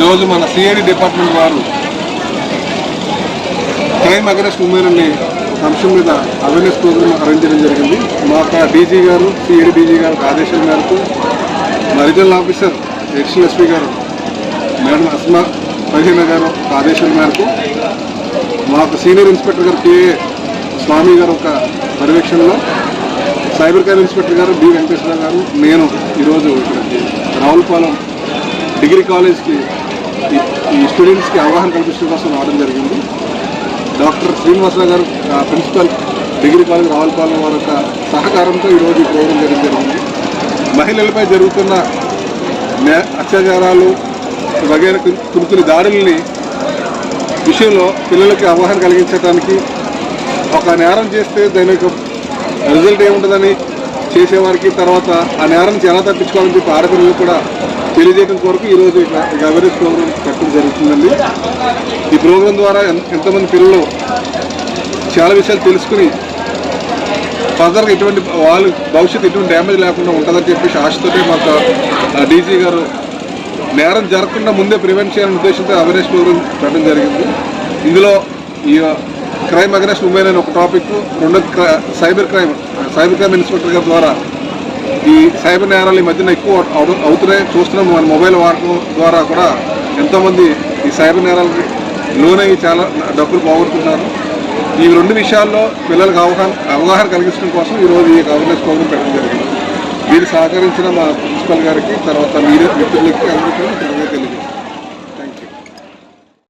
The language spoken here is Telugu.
ఈరోజు మన సిఐడి డిపార్ట్మెంట్ వారు క్రైమ్ అగ్రెస్ట్ ఉమెన్ అనే అంశం మీద అవేర్నెస్ ప్రోగ్రామ్ అరేంజ్ చేయడం జరిగింది. మా యొక్క డీజీ గారు సిఐడి డీజీ గారు ఆదేశాల మేరకు మా ఆఫీసర్ ఎడిషనల్ ఎస్పీ గారు మేడం అస్మా ఫహీనా గారు ఆదేశాల మేరకు మాకు సీనియర్ ఇన్స్పెక్టర్ గారు కేఏ స్వామి గారు ఒక పర్యవేక్షణలో సైబర్ క్రైమ్ ఇన్స్పెక్టర్ గారు బి వెంకటేశ్వర గారు నేను ఈరోజు రావులపాలెం డిగ్రీ కాలేజ్కి ఈ- స్టూడెంట్స్కి అవగాహన కల్పించడం కోసం రావడం జరిగింది. డాక్టర్ శ్రీనివాసరావు గారు ప్రిన్సిపల్ డిగ్రీ కాలేజ్ రావులపాలెం వారి యొక్క సహకారంతో ఈరోజు ఈ ప్రోగ్రాం జరగడం జరిగింది. మహిళలపై జరుగుతున్న అత్యాచారాలు వగైరా కొన్ని దాడుల్ని విషయంలో పిల్లలకి అవగాహన కలిగించడానికి ఒక నేరం చేస్తే దాని యొక్క రిజల్ట్ ఏముంటుందని చేసేవారికి తర్వాత ఆ నేరం నుంచి ఎలా తప్పించుకోవాలని చెప్పి ఆడపిల్లలు కూడా తెలియజేయడం కొరకు ఈరోజు ఇట్లా అవేర్నెస్ ప్రోగ్రామ్ పెట్టడం జరుగుతుందండి. ఈ ప్రోగ్రాం ద్వారా ఎంతమంది పిల్లలు చాలా విషయాలు తెలుసుకుని ఫర్దర్గా ఎటువంటి వాళ్ళు భవిష్యత్తు ఎటువంటి డ్యామేజ్ లేకుండా ఉంటుందని చెప్పేసి ఆశతోటి మాకు డీజీ గారు నేరం జరగకుండా ముందే ప్రివెంట్ చేయాలనే ఉద్దేశంతో అవేర్నెస్ ప్రోగ్రామ్ పెట్టడం జరిగింది. ఇందులో ఈ క్రైమ్ అగరెస్ట్ ఉమెన్ అనే ఒక టాపిక్ రెండో cyber crime cyber crime inspector గారి ద్వారా ఈ సైబర్ నేరాలు ఈ మధ్యన ఎక్కువ అవుతున్నాయి. చూస్తున్నాం మన మొబైల్ వాడకం ద్వారా కూడా ఎంతోమంది ఈ సైబర్ నేరాలకి లోనయ్యి చాలా డబ్బులు పోగొడుతున్నారు ఈ రెండు విషయాల్లో పిల్లలకు అవగాహన అవగాహన కలిగించడం కోసం ఈరోజు ఈ అవేర్నెస్ ప్రోగ్రామ్ పెట్టడం జరిగింది. వీరు సహకరించిన మా ప్రిన్సిపల్ గారికి తర్వాత మీరే మిత్రులకి అందరికీ